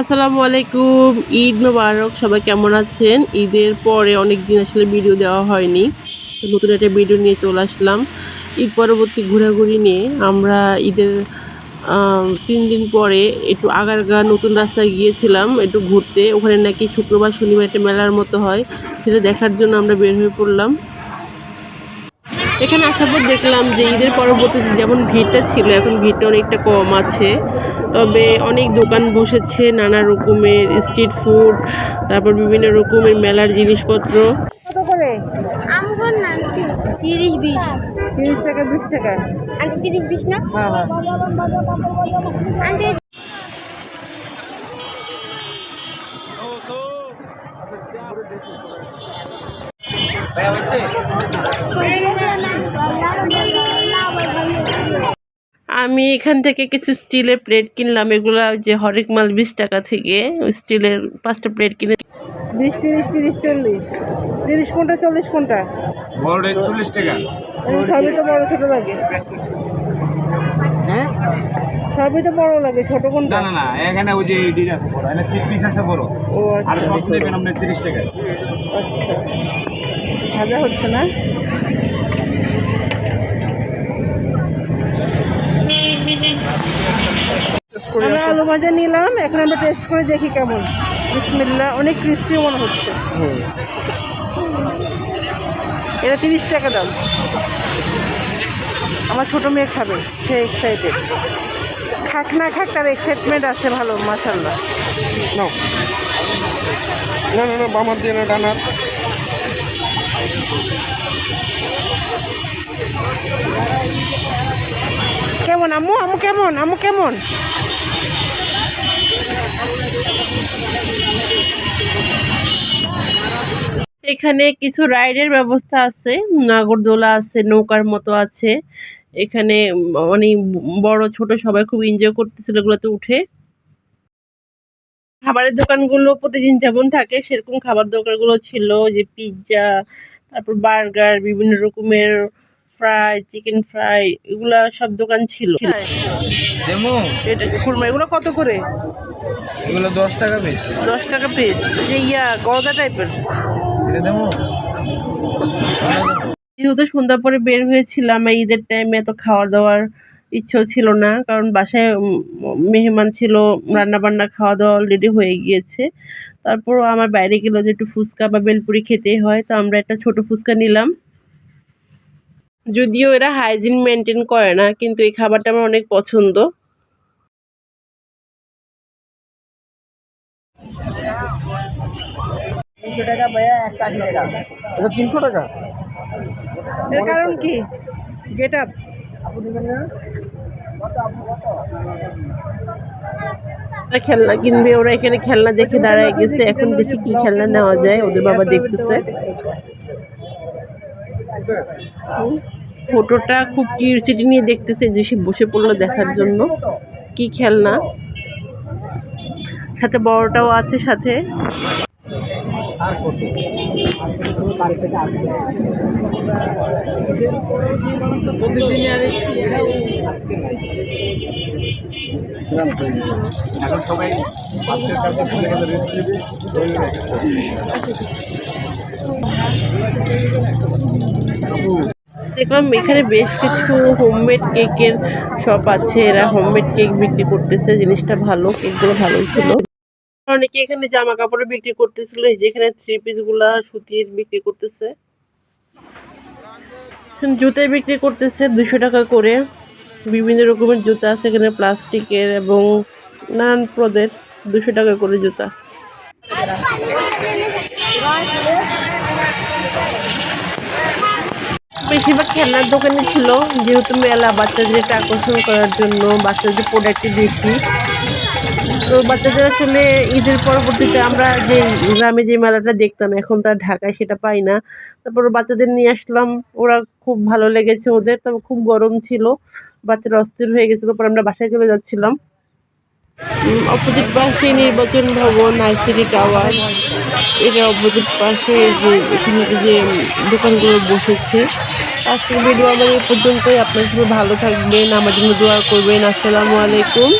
আসসালামু আলাইকুম, ঈদ মোবারক, সবাই কেমন আছেন? ঈদের পরে অনেক দিন আসলে ভিডিও দেওয়া হয়নি নতুন একটা ভিডিও নিয়ে চলে আসলাম। ঈদ পরবর্তী ঘোরাঘুরি নিয়ে আমরা ঈদের তিন দিন পরে একটু আগারগা নতুন রাস্তায় গিয়েছিলাম, একটু ঘুরতে। ওখানে নাকি শুক্রবার, শনিবার একটা মেলার মতো হয়, সেটা দেখার জন্য আমরা বের হয়ে পড়লাম। এখানে আসার পর দেখলাম যে ঈদের পরবর্তীতে যেমন ভিড়টা ছিল এখন ভিড়টা অনেকটা কম আছে। তবে অনেক দোকান বসেছে নানা রকমের স্ট্রিট ফুড তারপর বিভিন্ন রকমের মেলার জিনিসপত্র। কত করে? আমগুর না তিরিশ বিশ। তিরিশ টাকা বিশ টাকা। আন্টি তিরিশ বিশ না? হ্যাঁ হ্যাঁ। আন্টি। আমি এখান থেকে কিছু স্টিলের প্লেট কিনলাম। এগুলো ওই যে হরেক মাল বিশ টাকা থেকে ওই স্টিলের পাঁচটা প্লেট কিনে বিশ তিরিশ তিরিশ চল্লিশ। তিরিশ কোনটা চল্লিশ কোনটা? বড় একচল্লিশ টাকা। সবই তো বড় ছোট লাগে। হ্যাঁ? সবই তো বড় লাগে ছোট কোনটা? না না এখানে ওই যে ডিজ আছে বড় এখানে পিস আছে বড়। ও আর আচ্ছা সব নেবেন আপনি তিরিশ টাকায় আচ্ছা। ভাজা হচ্ছে না। আমরা আলু ভাজা নিলাম এখন আমরা টেস্ট করে দেখি কেমন। বিসমিল্লা অনেক ক্রিস্পি মনে হচ্ছে। এটা তিরিশ টাকা দাম। আমার ছোট মেয়ে খাবে সে এক্সাইটেড খাক না খাক তার এক্সাইটমেন্ট আছে ভালো মাসাল্লাহ না না না বামার দিয়ে ডানার কেমন আম্মু? আম্মু কেমন? আম্মু কেমন? এখানে কিছু রাইডের ব্যবস্থা আছে, নাগরদোলা আছে, নৌকার মতো আছে। এখানে অনেক বড়, ছোট সবাই খুব এনজয় করতেছিল এগুলোতে উঠে। খাবারের দোকানগুলো প্রতিদিন যেমন থাকে, সেরকম খাবার দোকানগুলো ছিল যে পিৎজা তারপর বার্গার বিভিন্ন রকমের ফ্রাই চিকেন ফ্রাই এগুলা সব দোকান ছিল। এটা খুরমা এগুলো কত করে? এগুলো দশ টাকা পিস দশ টাকা পিস ইয়া গজা টাইপের যেহেতু সন্ধ্যা পরে বের হয়েছিলাম এই ঈদের টাইমে এত খাওয়া দাওয়ার ইচ্ছেও ছিল না কারণ বাসায় মেহমান ছিল রান্না বান্না খাওয়া দাওয়া অলরেডি হয়ে গিয়েছে। তারপরও আমার বাইরে গেলে যে একটু ফুচকা বা বেলপুরি খেতেই হয় তো আমরা একটা ছোট ফুচকা নিলাম। যদিও এরা হাইজিন মেনটেন করে না কিন্তু এই খাবারটা আমার অনেক পছন্দ। তিনশো টাকা ভাইয়া একশো আশি টাকা। এটা তিনশো টাকা? এর কারণ কি? গেট আপ খেলনা কিনবে, ওরা এখানে খেলনা দেখে দাঁড়ায় গেছে। এখন দেখি কি খেলনা নেওয়া যায়, ওদের বাবা দেখতেছে। ফটোটা খুব কিউরিসিটি নিয়ে দেখতেছে, যে সে বসে পড়ল দেখার জন্য। কি খেলনা? সাথে বড়টাও আছে সাথে। এখন সবাই আজকের কাছে চলে গেলে রেস্ট নেবে দেখলাম এখানে বেশ কিছু হোমমেড কেকের শপ আছে। এরা হোমমেড কেক বিক্রি করতেছে। জিনিসটা ভালো কেকগুলো ভালোই ছিল। অনেকে এখানে জামা কাপড় বিক্রি করতেছিল, এই যে এখানে থ্রি পিসগুলা সুতির বিক্রি করতেছে। জুতো বিক্রি করতেছে দুশো টাকা করে। বিভিন্ন রকমের জুতা আছে এখানে, প্লাস্টিকের এবং নানান পদের দুশো টাকা করে জুতা। বেশিরভাগ খেলনার দোকানে ছিল, যেহেতু মেলা বাচ্চাদের আকর্ষণ করার জন্য বাচ্চাদের প্রোডাক্টই বেশি। তো বাচ্চাদের আসলে ঈদের পরবর্তীতে আমরা যে গ্রামে যে মেলাটা দেখতাম, এখন তার ঢাকায় সেটা পাই না। তারপর বাচ্চাদের নিয়ে আসলাম, ওরা খুব ভালো লেগেছে ওদের। তবে খুব গরম ছিল, বাচ্চারা অস্থির হয়ে গেছিল, পর আমরা বাসায় চলে যাচ্ছিলাম। অপোজিট পাশে নির্বাচন ভবন আইসিডি টাওয়ার এটা অপোজিট পাশে যে এখানে যে দোকানগুলো বসেছে। আজকের ভিডিও এই পর্যন্তই। আপনার সবাই ভালো থাকবেন, আমার জন্য দোয়া করবেন। আসসালামু আলাইকুম।